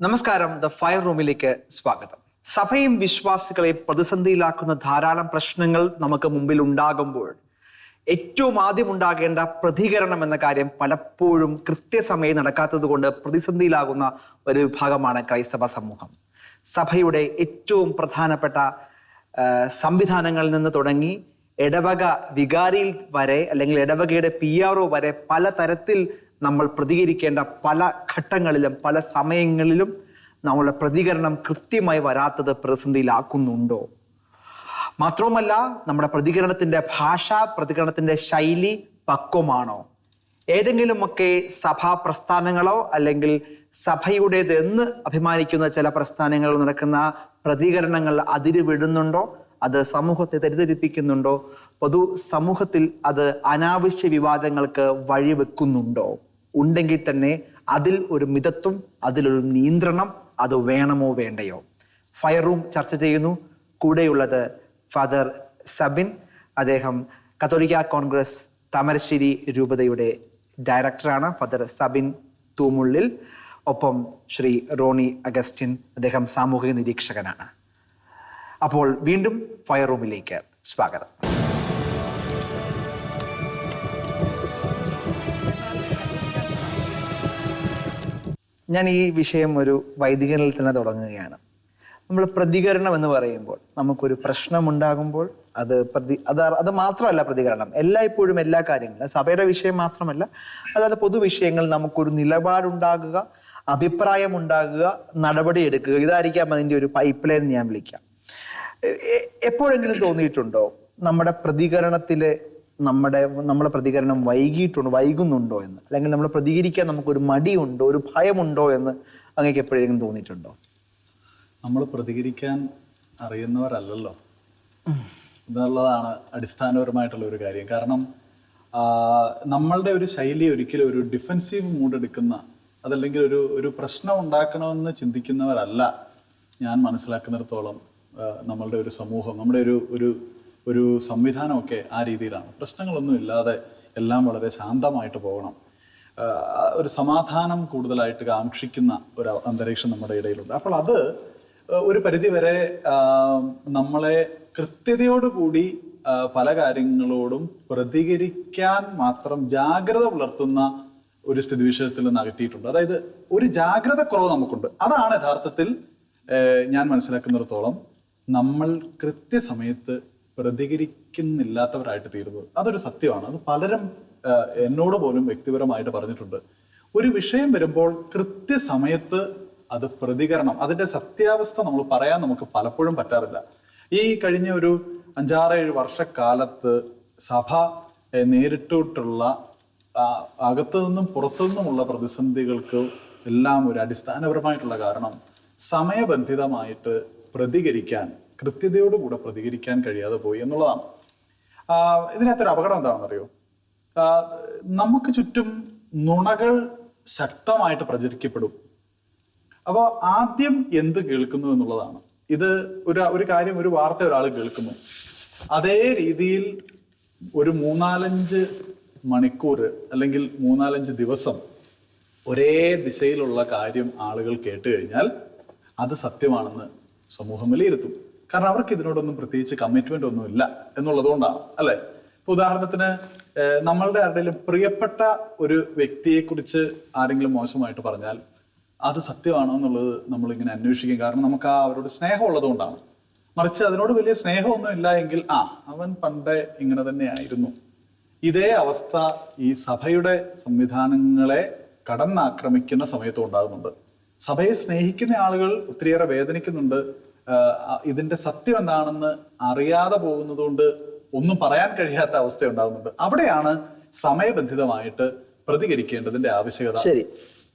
നമസ്കാരം. The fire റൂമിലേക്ക് സ്വാഗതം. സഭയും വിശ്വാസികളെ പ്രതിസന്ധിയിലാക്കുന്ന ധാരാളം പ്രശ്നങ്ങൾ നമുക്ക് മുമ്പിൽ ഉണ്ടാകുമ്പോൾ ഏറ്റവും ആദ്യം ഉണ്ടാകേണ്ട പ്രതികരണം എന്ന കാര്യം പലപ്പോഴും കൃത്യസമയം നടക്കാത്തത് കൊണ്ട് പ്രതിസന്ധിയിലാകുന്ന ഒരു വിഭാഗമാണ് ക്രൈസ്തവ സമൂഹം. സഭയുടെ ഏറ്റവും പ്രധാനപ്പെട്ട സംവിധാനങ്ങളിൽ നിന്ന് തുടങ്ങി ഇടവക വികാരിയിൽ വരെ അല്ലെങ്കിൽ ഇടവകയുടെ പി ആർ ഒ വരെ പലതരത്തിൽ നമ്മൾ പ്രതികരിക്കേണ്ട പല ഘട്ടങ്ങളിലും പല സമയങ്ങളിലും നമ്മളുടെ പ്രതികരണം കൃത്യമായി വരാത്തത് പ്രതിസന്ധിയിലാക്കുന്നുണ്ടോ? മാത്രവുമല്ല നമ്മുടെ പ്രതികരണത്തിന്റെ ഭാഷ പ്രതികരണത്തിന്റെ ശൈലി പക്വമാണോ? ഏതെങ്കിലുമൊക്കെ സഭാ പ്രസ്ഥാനങ്ങളോ അല്ലെങ്കിൽ സഭയുടേത് എന്ന് അഭിമാനിക്കുന്ന ചില പ്രസ്ഥാനങ്ങളിൽ നടക്കുന്ന പ്രതികരണങ്ങൾ അതിര് വിടുന്നുണ്ടോ? അത് സമൂഹത്തെ തെരുതെരിപ്പിക്കുന്നുണ്ടോ പൊതു സമൂഹത്തിൽ അത് അനാവശ്യ വിവാദങ്ങൾക്ക് വഴിവെക്കുന്നുണ്ടോ? ഉണ്ടെങ്കിൽ തന്നെ അതിൽ ഒരു മിതത്വം അതിലൊരു നിയന്ത്രണം അത് വേണമോ വേണ്ടയോ? ഫയർ റൂം ചർച്ച ചെയ്യുന്നു. കൂടെയുള്ളത് ഫാദർ സബിൻ അദ്ദേഹം കത്തോലിക്ക കോൺഗ്രസ് താമരശ്ശേരി രൂപതയുടെ ഡയറക്ടറാണ്. ഫാദർ സബിൻ തൂമുള്ളിൽ. ഒപ്പം ശ്രീ റോണി അഗസ്റ്റിൻ അദ്ദേഹം സാമൂഹിക നിരീക്ഷകനാണ്. അപ്പോൾ വീണ്ടും ഫയർ റൂമിലേക്ക് സ്വാഗതം. ഞാൻ ഈ വിഷയം ഒരു വൈദികനിൽ തന്നെ തുടങ്ങുകയാണ്. നമ്മൾ പ്രതികരണം എന്ന് പറയുമ്പോൾ നമുക്കൊരു പ്രശ്നമുണ്ടാകുമ്പോൾ അത് പ്രതി അത് അത് മാത്രമല്ല പ്രതികരണം. എല്ലായ്പ്പോഴും എല്ലാ കാര്യങ്ങളും സഭയുടെ വിഷയം മാത്രമല്ല അല്ലാതെ പൊതുവിഷയങ്ങൾ നമുക്കൊരു നിലപാടുണ്ടാകുക അഭിപ്രായം ഉണ്ടാകുക നടപടി എടുക്കുക. ഇതായിരിക്കാം അതിന്റെ ഒരു പൈപ്പ് ലൈൻ ഞാൻ വിളിക്കാം. എപ്പോഴെങ്കിലും തോന്നിയിട്ടുണ്ടോ നമ്മുടെ പ്രതികരണത്തിൽ നമ്മുടെ നമ്മളെ പ്രതികരണം വൈകിട്ടുണ്ട് വൈകുന്നുണ്ടോ എന്ന്? അല്ലെങ്കിൽ നമ്മൾ പ്രതികരിക്കാൻ നമുക്കൊരു മടിയുണ്ടോ ഒരു ഭയമുണ്ടോ എന്ന് അങ്ങേക്ക് എപ്പോഴെങ്കിലും തോന്നിയിട്ടുണ്ടോ? നമ്മൾ പ്രതികരിക്കാൻ അറിയുന്നവരല്ലല്ലോ. എന്നുള്ളതാണ് അടിസ്ഥാനപരമായിട്ടുള്ള ഒരു കാര്യം. കാരണം നമ്മളുടെ ഒരു ശൈലി ഒരിക്കലും ഒരു ഡിഫൻസീവ് മൂഡ് എടുക്കുന്ന അതല്ലെങ്കിൽ ഒരു ഒരു പ്രശ്നം ഉണ്ടാക്കണമെന്ന് ചിന്തിക്കുന്നവരല്ല. ഞാൻ മനസ്സിലാക്കുന്നിടത്തോളം നമ്മളുടെ ഒരു സമൂഹം നമ്മുടെ ഒരു ഒരു ഒരു സംവിധാനമൊക്കെ ആ രീതിയിലാണ്. പ്രശ്നങ്ങളൊന്നും ഇല്ലാതെ എല്ലാം വളരെ ശാന്തമായിട്ട് പോകണം. ഒരു സമാധാനം കൂടുതലായിട്ട് കാക്ഷിക്കുന്ന ഒരു അന്തരീക്ഷം നമ്മുടെ ഇടയിലുണ്ട്. അപ്പോൾ അത് ഒരു പരിധിവരെ നമ്മളെ കൃത്യതയോടുകൂടി പല കാര്യങ്ങളോടും പ്രതികരിക്കാൻ മാത്രം ജാഗ്രത പുലർത്തുന്ന ഒരു സ്ഥിതിവിശേഷത്തിൽ നിന്ന് അകറ്റിയിട്ടുണ്ട് അതായത് ഒരു ജാഗ്രത കുറവ് നമുക്കുണ്ട്. അതാണ് യഥാർത്ഥത്തിൽ ഞാൻ മനസ്സിലാക്കുന്നിടത്തോളം നമ്മൾ കൃത്യസമയത്ത് പ്രതികരിക്കുന്നില്ലാത്തവരായിട്ട് തീരുന്നത്. അതൊരു സത്യമാണ്. അത് പലരും എന്നോട് പോലും വ്യക്തിപരമായിട്ട് പറഞ്ഞിട്ടുണ്ട്. ഒരു വിഷയം വരുമ്പോൾ കൃത്യസമയത്ത് അത് പ്രതികരണം അതിന്റെ സത്യാവസ്ഥ നമ്മൾ പറയാൻ നമുക്ക് പലപ്പോഴും പറ്റാറില്ല. ഈ കഴിഞ്ഞ ഒരു അഞ്ചാറ് ഏഴ് വർഷക്കാലത്ത് സഭ നേരിട്ടിട്ടുള്ള അകത്തു നിന്നും പുറത്തു നിന്നുമുള്ള പ്രതിസന്ധികൾക്ക് എല്ലാം ഒരു അടിസ്ഥാനപരമായിട്ടുള്ള കാരണം സമയബന്ധിതമായിട്ട് പ്രതികരിക്കാൻ കൃത്യതയോടുകൂടെ പ്രതികരിക്കാൻ കഴിയാതെ പോയി എന്നുള്ളതാണ്. ഇതിനകത്തൊരു അപകടം എന്താണെന്നറിയോ? നമുക്ക് ചുറ്റും നുണകൾ ശക്തമായിട്ട് പ്രചരിക്കപ്പെടും. അപ്പോൾ ആദ്യം എന്ത് കേൾക്കുന്നു എന്നുള്ളതാണ്. ഇത് ഒരു ഒരു കാര്യം ഒരു വാർത്ത ഒരാൾ കേൾക്കുന്നു. അതേ രീതിയിൽ ഒരു മൂന്നാലഞ്ച് മണിക്കൂർ അല്ലെങ്കിൽ മൂന്നാലഞ്ച് ദിവസം ഒരേ ദിശയിലുള്ള കാര്യം ആളുകൾ കേട്ട് കഴിഞ്ഞാൽ അത് സത്യമാണെന്ന് സമൂഹം വിലയിരുത്തും. കാരണം അവർക്ക് ഇതിനോടൊന്നും പ്രത്യേകിച്ച് കമ്മിറ്റ്മെന്റ് ഒന്നും ഇല്ല എന്നുള്ളതുകൊണ്ടാണ് അല്ലെ? ഇപ്പൊ ഉദാഹരണത്തിന് നമ്മളുടെ ആരുടെയും പ്രിയപ്പെട്ട ഒരു വ്യക്തിയെ കുറിച്ച് ആരെങ്കിലും മോശമായിട്ട് പറഞ്ഞാൽ അത് സത്യമാണോ എന്നുള്ളത് നമ്മൾ ഇങ്ങനെ അന്വേഷിക്കും. കാരണം നമുക്ക് ആ അവരോട് സ്നേഹം ഉള്ളതുകൊണ്ടാണ്. മറിച്ച് അതിനോട് വലിയ സ്നേഹമൊന്നും ഇല്ല എങ്കിൽ ആ അവൻ പണ്ടേ ഇങ്ങനെ തന്നെയായിരുന്നു. ഇതേ അവസ്ഥ ഈ സഭയുടെ സംവിധാനങ്ങളെ കടന്നാക്രമിക്കുന്ന സമയത്തും ഉണ്ടാകുന്നുണ്ട്. സഭയെ സ്നേഹിക്കുന്ന ആളുകൾ ഒത്തിരിയേറെ വേദനിക്കുന്നുണ്ട്. ഇതിന്റെ സത്യം എന്താണെന്ന് അറിയാതെ പോകുന്നതുകൊണ്ട് ഒന്നും പറയാൻ കഴിയാത്ത അവസ്ഥ ഉണ്ടാകുന്നുണ്ട്. അവിടെയാണ് സമയബന്ധിതമായിട്ട് പ്രതികരിക്കേണ്ടതിന്റെ ആവശ്യകത. ശരി.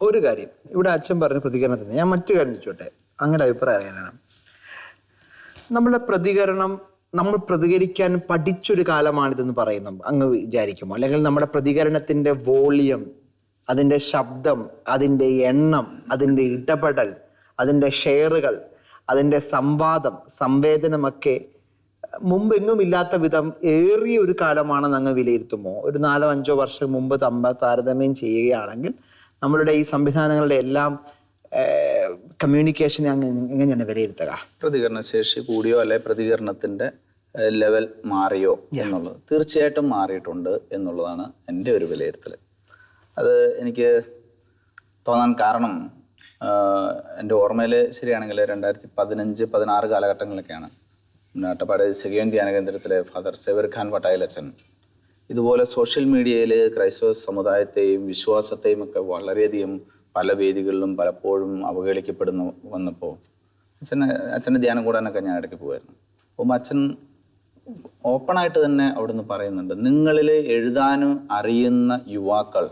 ഒരു കാര്യം. ഇവിടെ അച്ഛൻ പറഞ്ഞ പ്രതികരണത്തിന് ഞാൻ മറ്റു കാര്യം ചോട്ടെ അങ്ങനെ അഭിപ്രായം അറിയാനാണ് നമ്മളുടെ പ്രതികരണം നമ്മൾ പ്രതികരിക്കാൻ പഠിച്ചൊരു കാലമാണിതെന്ന് പറയുന്നു അങ്ങ് വിചാരിക്കുമോ? അല്ലെങ്കിൽ നമ്മുടെ പ്രതികരണത്തിന്റെ വോളിയം അതിന്റെ ശബ്ദം അതിന്റെ എണ്ണം അതിന്റെ ഇടപെടൽ അതിന്റെ ഷെയറുകൾ അതിന്റെ സംവാദം സംവേദനമൊക്കെ മുമ്പെങ്ങും ഇല്ലാത്ത വിധം ഏറിയ ഒരു കാലമാണെന്ന് അങ്ങ് വിലയിരുത്തുമോ? ഒരു നാലോ അഞ്ചോ വർഷം മുമ്പ് തമ്മ താരതമ്യം ചെയ്യുകയാണെങ്കിൽ നമ്മളുടെ ഈ സംവിധാനങ്ങളുടെ എല്ലാം കമ്മ്യൂണിക്കേഷനെ അങ്ങ് എങ്ങനെയാണ് വിലയിരുത്തുക? പ്രതികരണശേഷി കൂടിയോ അല്ലെ പ്രതികരണത്തിന്റെ ലെവൽ മാറിയോ എന്നുള്ളത്. തീർച്ചയായിട്ടും മാറിയിട്ടുണ്ട് എന്നുള്ളതാണ് എന്റെ ഒരു വിലയിരുത്തൽ അത് എനിക്ക് തോന്നാൻ കാരണം എന്റെ ഓർമ്മയിൽ ശരിയാണെങ്കിൽ രണ്ടായിരത്തി പതിനഞ്ച് പതിനാറ് കാലഘട്ടങ്ങളിലൊക്കെയാണ് നാട്ടപ്പാട് സെഗിയൻ ധ്യാന കേന്ദ്രത്തിലെ ഫാദർ സേവർ ഖാൻ പട്ടായൽ അച്ഛൻ ഇതുപോലെ സോഷ്യൽ മീഡിയയിൽ ക്രൈസ്തവ സമുദായത്തെയും വിശ്വാസത്തെയും ഒക്കെ വളരെയധികം പല വേദികളിലും പലപ്പോഴും അവഹേളിക്കപ്പെടുന്നു വന്നപ്പോൾ അച്ഛന് അച്ഛന്റെ ധ്യാനം കൂടാനൊക്കെ ഞാൻ ഇടയ്ക്ക് പോകുമായിരുന്നു അപ്പം അച്ഛൻ ഓപ്പണായിട്ട് തന്നെ അവിടുന്ന് പറയുന്നുണ്ട് നിങ്ങളിൽ എഴുതാനും അറിയുന്ന യുവാക്കൾ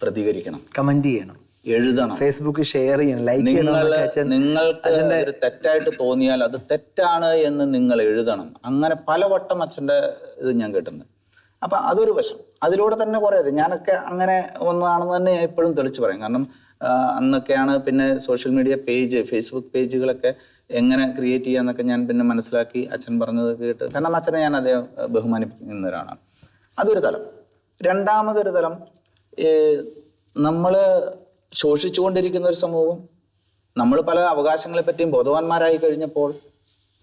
പ്രതികരിക്കണം. കമന്റ് ചെയ്യണം. എഴുതണം. ഫേസ്ബുക്ക് ഷെയർ ചെയ്യണം ലൈക്ക് ചെയ്യണം നിങ്ങൾക്ക് ഒരു തെറ്റായിട്ട് തോന്നിയാൽ അത് തെറ്റാണ് എന്ന് നിങ്ങൾ എഴുതണം. അങ്ങനെ പലവട്ടം അച്ഛന്റെ ഇത് ഞാൻ കേട്ടിട്ടുണ്ട്. അപ്പൊ അതൊരു വശം. അതിലൂടെ തന്നെ കുറേ അത് ഞാനൊക്കെ അങ്ങനെ ഒന്നാണെന്ന് തന്നെ ഞാൻ എപ്പോഴും തെളിച്ച് പറയും. കാരണം അന്നൊക്കെയാണ് പിന്നെ സോഷ്യൽ മീഡിയ പേജ് ഫേസ്ബുക്ക് പേജുകളൊക്കെ എങ്ങനെ ക്രിയേറ്റ് ചെയ്യാന്നൊക്കെ ഞാൻ പിന്നെ മനസ്സിലാക്കി അച്ഛൻ പറഞ്ഞത് കേട്ട്. കാരണം അച്ഛനെ ഞാൻ അതേ ബഹുമാനിക്കുന്ന ഒരാളാണ് അതൊരു തലം. രണ്ടാമതൊരു തലം നമ്മൾ ശോഷിച്ചുകൊണ്ടിരിക്കുന്ന ഒരു സമൂഹം നമ്മൾ പല അവകാശങ്ങളെ പറ്റിയും ബോധവാന്മാരായി കഴിഞ്ഞപ്പോൾ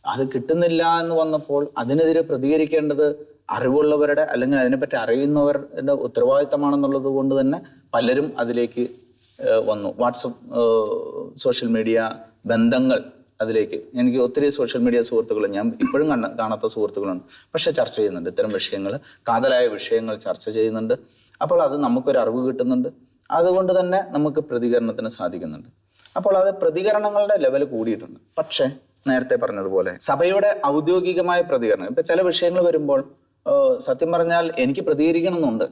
അത് കിട്ടുന്നില്ല എന്ന് വന്നപ്പോൾ അതിനെതിരെ പ്രതികരിക്കേണ്ടത് അറിവുള്ളവരുടെ അല്ലെങ്കിൽ അതിനെപ്പറ്റി അറിയുന്നവരുടെ ഉത്തരവാദിത്തമാണെന്നുള്ളത് കൊണ്ട് തന്നെ പലരും അതിലേക്ക് വന്നു. വാട്സപ്പ് സോഷ്യൽ മീഡിയ ബന്ധങ്ങൾ അതിലേക്ക്. എനിക്ക് ഒത്തിരി സോഷ്യൽ മീഡിയ സുഹൃത്തുക്കൾ ഞാൻ ഇപ്പോഴും കണ്ട കാണാത്ത സുഹൃത്തുക്കളുണ്ട്. പക്ഷെ ചർച്ച ചെയ്യുന്നുണ്ട്. ഇത്തരം വിഷയങ്ങൾ കാതലായ വിഷയങ്ങൾ ചർച്ച ചെയ്യുന്നുണ്ട്. അപ്പോൾ അത് നമുക്കൊരു അറിവ് കിട്ടുന്നുണ്ട്. അതുകൊണ്ട് തന്നെ നമുക്ക് പ്രതികരണത്തിന് സാധിക്കുന്നുണ്ട്. അപ്പോൾ അത് പ്രതികരണങ്ങളുടെ ലെവൽ കൂടിയിട്ടുണ്ട്. പക്ഷേ നേരത്തെ പറഞ്ഞതുപോലെ സഭയുടെ ഔദ്യോഗികമായ പ്രതികരണം ഇപ്പൊ ചില വിഷയങ്ങൾ വരുമ്പോൾ സത്യം പറഞ്ഞാൽ എനിക്ക് പ്രതികരിക്കണം എന്നുണ്ട്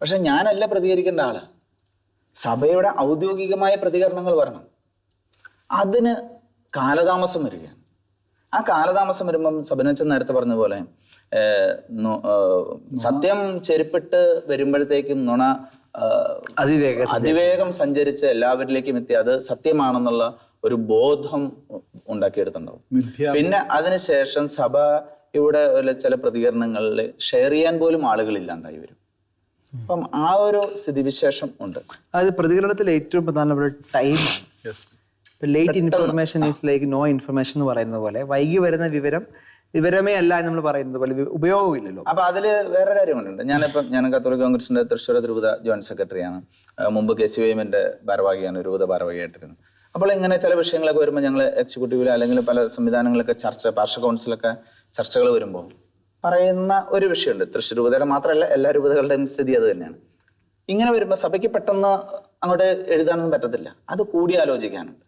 പക്ഷെ ഞാനല്ല പ്രതികരിക്കേണ്ട ആൾ. സഭയുടെ ഔദ്യോഗികമായ പ്രതികരണങ്ങൾ വരണം. അതിന് കാലതാമസം വരികയാണ്. ആ കാലതാമസം വരുമ്പം സബിനച്ചൻ നേരത്തെ പറഞ്ഞ പോലെ സത്യം ചെരുപ്പിട്ട് വരുമ്പോഴത്തേക്കും നുണ അതിവേഗം അതിവേഗം സഞ്ചരിച്ച് എല്ലാവരിലേക്കും എത്തി. അത് സത്യമാണെന്നുള്ള ഒരു ബോധം ഉണ്ടാക്കിയെടുത്തിട്ടുണ്ടാവും. പിന്നെ അതിനുശേഷം സഭ ഇവിടെ ചില പ്രതികരണങ്ങളിൽ ഷെയർ ചെയ്യാൻ പോലും ആളുകൾ ഇല്ലാണ്ടായി വരും. അപ്പം ആ ഒരു സ്ഥിതിവിശേഷം ഉണ്ട്. അതായത് പ്രതികരണത്തിൽ ഏറ്റവും പ്രധാനപ്പെട്ട time yes late information is like no information എന്ന് പറയുന്ന പോലെ വൈകി വരുന്ന വിവരം വിവരമേ അല്ല എന്ന് നമ്മൾ പറയുന്നത് പോലെ ഉപയോഗമില്ലല്ലോ. അപ്പൊ അതിൽ വേറെ കാര്യങ്ങളുണ്ട്. ഞാനിപ്പം ഞാൻ കത്തോലിക് കോൺഗ്രസിന്റെ തൃശ്ശൂർ തിരുവിത ജോയിന്റ് സെക്രട്ടറിയാണ്. മുമ്പ് കെ സി വൈമിന്റെ ഭാരവാഹിയാണ് രൂപത ഭാരവാഹിയായിട്ടിരുന്നത്. അപ്പോൾ ഇങ്ങനെ ചില വിഷയങ്ങളൊക്കെ വരുമ്പോൾ ഞങ്ങൾ എക്സിക്യൂട്ടീവിൽ അല്ലെങ്കിൽ പല സംവിധാനങ്ങളൊക്കെ ചർച്ച പാർഷ കൗൺസിലൊക്കെ ചർച്ചകൾ വരുമ്പോൾ പറയുന്ന ഒരു വിഷയമുണ്ട്. തൃശ്ശൂർ രൂപതയുടെ മാത്രമല്ല എല്ലാ രൂപതകളുടെയും സ്ഥിതി അത് തന്നെയാണ്. ഇങ്ങനെ വരുമ്പോൾ സഭയ്ക്ക് പെട്ടെന്ന് അങ്ങോട്ട് എഴുതാനൊന്നും പറ്റത്തില്ല. അത് കൂടിയാലോചിക്കാനുണ്ട്.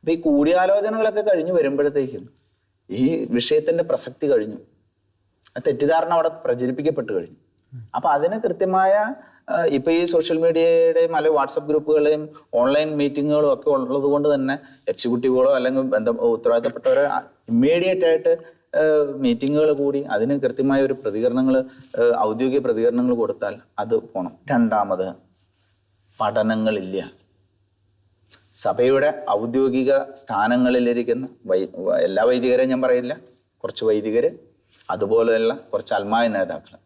അപ്പൊ ഈ കൂടിയാലോചനകളൊക്കെ കഴിഞ്ഞ് വരുമ്പോഴത്തേക്കും ഈ വിഷയത്തിന്റെ പ്രസക്തി കഴിഞ്ഞു. തെറ്റിദ്ധാരണ അവിടെ പ്രചരിപ്പിക്കപ്പെട്ടു കഴിഞ്ഞു. അപ്പൊ അതിന് കൃത്യമായ ഇപ്പൊ ഈ സോഷ്യൽ മീഡിയയുടെയും അല്ലെങ്കിൽ വാട്സപ്പ് ഗ്രൂപ്പുകളെയും ഓൺലൈൻ മീറ്റിങ്ങുകളും ഒക്കെ ഉള്ളത് കൊണ്ട് തന്നെ എക്സിക്യൂട്ടീവുകളോ അല്ലെങ്കിൽ ബന്ധം ഉത്തരവാദിത്തപ്പെട്ടവരോ ഇമ്മീഡിയറ്റ് ആയിട്ട് മീറ്റിങ്ങുകൾ കൂടി അതിന് കൃത്യമായ ഒരു പ്രതികരണങ്ങൾ ഔദ്യോഗിക പ്രതികരണങ്ങൾ കൊടുത്താൽ അത് പോണം. രണ്ടാമത് പഠനങ്ങളില്ല. സഭയുടെ ഔദ്യോഗിക സ്ഥാനങ്ങളിലിരിക്കുന്ന വൈ എല്ലാ വൈദികരെയും ഞാൻ പറയില്ല. കുറച്ച് വൈദികർ അതുപോലെയുള്ള കുറച്ച് അൽമായ നേതാക്കൾ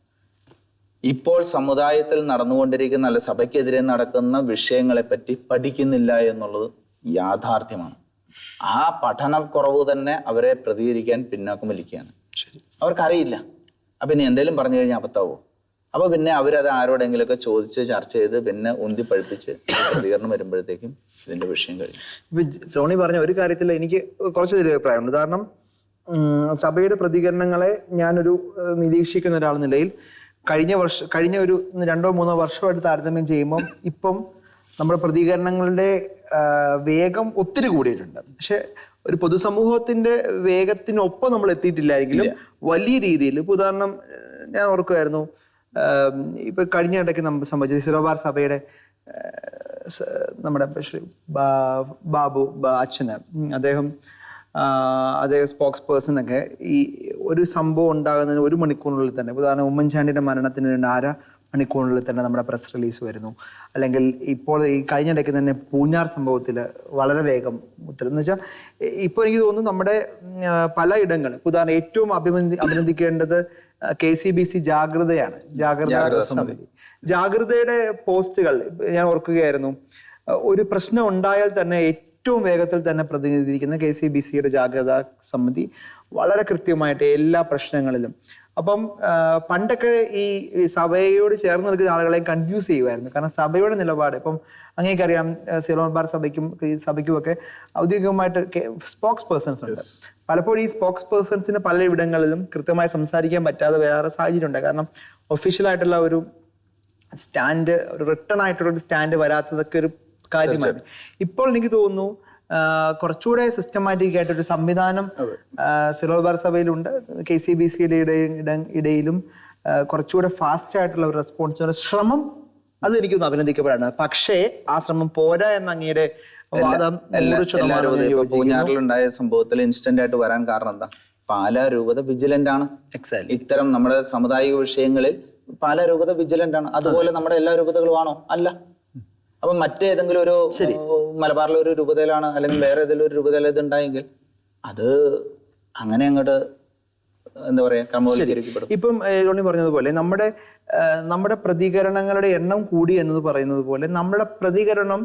ഇപ്പോൾ സമുദായത്തിൽ നടന്നുകൊണ്ടിരിക്കുന്ന അല്ല സഭയ്ക്കെതിരെ നടക്കുന്ന വിഷയങ്ങളെപ്പറ്റി പഠിക്കുന്നില്ല എന്നുള്ളത് യാഥാർത്ഥ്യമാണ്. ആ പഠനക്കുറവ് തന്നെ അവരെ പ്രതികരിക്കാൻ പിന്നാക്കം വലിക്കുകയാണ് അവർക്കറിയില്ല. അപ്പൊ ഇനി എന്തെങ്കിലും പറഞ്ഞു കഴിഞ്ഞാൽ അബദ്ധാവോ അപ്പൊ പിന്നെ അവരത് ആരോടെങ്കിലുമൊക്കെ ചോദിച്ച് ചർച്ച ചെയ്ത് പിന്നെ ഉന്തി പഴുപ്പിച്ച് പ്രതികരണം വരുമ്പോഴത്തേക്കും ഇതിന്റെ വിഷയം കഴിയും ഇപ്പൊ ടോണി പറഞ്ഞ ഒരു കാര്യത്തിൽ എനിക്ക് കുറച്ച് അഭിപ്രായമുണ്ട്. കാരണം സഭയുടെ പ്രതികരണങ്ങളെ ഞാനൊരു നിരീക്ഷിക്കുന്ന ഒരാൾ നിലയിൽ കഴിഞ്ഞ വർഷം കഴിഞ്ഞ ഒരു രണ്ടോ മൂന്നോ വർഷമായിട്ട് താരതമ്യം ചെയ്യുമ്പോൾ ഇപ്പം നമ്മുടെ പ്രതികരണങ്ങളുടെ വേഗം ഒത്തിരി കൂടിയിട്ടുണ്ട്. പക്ഷെ ഒരു പൊതുസമൂഹത്തിന്റെ വേഗത്തിനൊപ്പം നമ്മൾ എത്തിയിട്ടില്ലായെങ്കിലും വലിയ രീതിയിൽ ഇപ്പൊ ഉദാഹരണം ഞാൻ ഓർക്കുമായിരുന്നു ഇപ്പൊ കഴിഞ്ഞ ഇടയ്ക്ക് നമ്മൾ സംബന്ധിച്ച് സിറോബാർ സഭയുടെ നമ്മുടെ ശ്രീ ബാബു അച്ഛന് അദ്ദേഹം അദ്ദേഹം സ്പോക്സ് പേഴ്സൺ ഒക്കെ ഈ ഒരു സംഭവം ഉണ്ടാകുന്നതിന് ഒരു മണിക്കൂറിനുള്ളിൽ തന്നെ ഉദാഹരണം ഉമ്മൻചാണ്ടിയുടെ മരണത്തിന് രണ്ട് അര മണിക്കൂറിനുള്ളിൽ തന്നെ നമ്മുടെ പ്രസ് റിലീസ് വരുന്നു. അല്ലെങ്കിൽ ഇപ്പോൾ ഈ കഴിഞ്ഞ ഇടയ്ക്ക് തന്നെ പൂഞ്ഞാർ സംഭവത്തിൽ വളരെ വേഗം ഉത്തരം. എന്ന് വെച്ചാൽ ഇപ്പോൾ എനിക്ക് തോന്നുന്നു നമ്മുടെ പല ഇടങ്ങൾ ഉദാഹരണം ഏറ്റവും അഭിനന്ദി അഭിനന്ദിക്കേണ്ടത് കെ സി ബി സി ജാഗ്രതയാണ്. ജാഗ്രത സമിതി. ജാഗ്രതയുടെ പോസ്റ്റുകൾ ഞാൻ ഓർക്കുകയായിരുന്നു. ഒരു പ്രശ്നം ഉണ്ടായാൽ തന്നെ ഏറ്റവും വേഗത്തിൽ തന്നെ പ്രതിനിധീകരിക്കുന്ന കെ സി ബി സിയുടെ ജാഗ്രതാ സമിതി വളരെ കൃത്യമായിട്ട് എല്ലാ പ്രശ്നങ്ങളിലും അപ്പം പണ്ടൊക്കെ ഈ സഭയോട് ചേർന്ന് നിൽക്കുന്ന ആളുകളെ കൺഫ്യൂസ് ചെയ്യുമായിരുന്നു. കാരണം സഭയുടെ നിലപാട്. ഇപ്പം അങ്ങനെയൊക്കെ അറിയാം സിലോൺബാർ സഭയ്ക്കും ഈ സഭയ്ക്കും ഒക്കെ ഔദ്യോഗികമായിട്ട് സ്പോക്സ് പേഴ്സൺസ് ഉണ്ട്. പലപ്പോഴും ഈ സ്പോക്സ് പേഴ്സൺസിന് പല ഇവിടങ്ങളിലും കൃത്യമായി സംസാരിക്കാൻ പറ്റാതെ വേറെ സാഹചര്യം ഉണ്ട്. കാരണം ഒഫീഷ്യലായിട്ടുള്ള ഒരു സ്റ്റാൻഡ് ഒരു റിട്ടേൺ ആയിട്ടുള്ള ഒരു സ്റ്റാൻഡ് വരാത്തതൊക്കെ ഒരു കാര്യമാണ്. ഇപ്പോൾ എനിക്ക് തോന്നുന്നു കുറച്ചുകൂടെ സിസ്റ്റമാറ്റിക് ആയിട്ട് ഒരു സംവിധാനം സിറോബാർ സഭയിലുണ്ട് കെ സി ബി സിയുടെ ഇടയിലും കുറച്ചുകൂടെ ഫാസ്റ്റ് ആയിട്ടുള്ള ഒരു റെസ്പോൺസ് ശ്രമം അത് എനിക്കൊന്ന് അഭിനന്ദിക്കപ്പെടാണ് പക്ഷേ ആ ശ്രമം പോരാ എന്ന അങ്ങയുടെ പൂഞ്ഞാറിലുണ്ടായ സംഭവത്തിൽ ഇൻസ്റ്റന്റ് ആയിട്ട് വരാൻ കാരണം എന്താ? പാലാ രൂപത വിജിലന്റ് ആണ്. ഇത്തരം നമ്മുടെ സാമുദായിക വിഷയങ്ങളിൽ പാലാ രൂപത വിജിലന്റ് ആണ്. അതുപോലെ നമ്മുടെ എല്ലാ രൂപതകളും ആണോ? അല്ല. അപ്പൊ മറ്റേതെങ്കിലും ഒരു ഏഹ്, മലബാറിലെ ഒരു രൂപതയിലാണ് അല്ലെങ്കിൽ വേറെ ഏതെങ്കിലും ഒരു രൂപതയിൽ ഇത് ഉണ്ടായെങ്കിൽ അത് അങ്ങനെ അങ്ങോട്ട് എന്താ പറയാ ഇപ്പം റോണി പറഞ്ഞതുപോലെ നമ്മുടെ നമ്മുടെ പ്രതികരണങ്ങളുടെ എണ്ണം കൂടി എന്നത് പറയുന്നത് പോലെ നമ്മുടെ പ്രതികരണം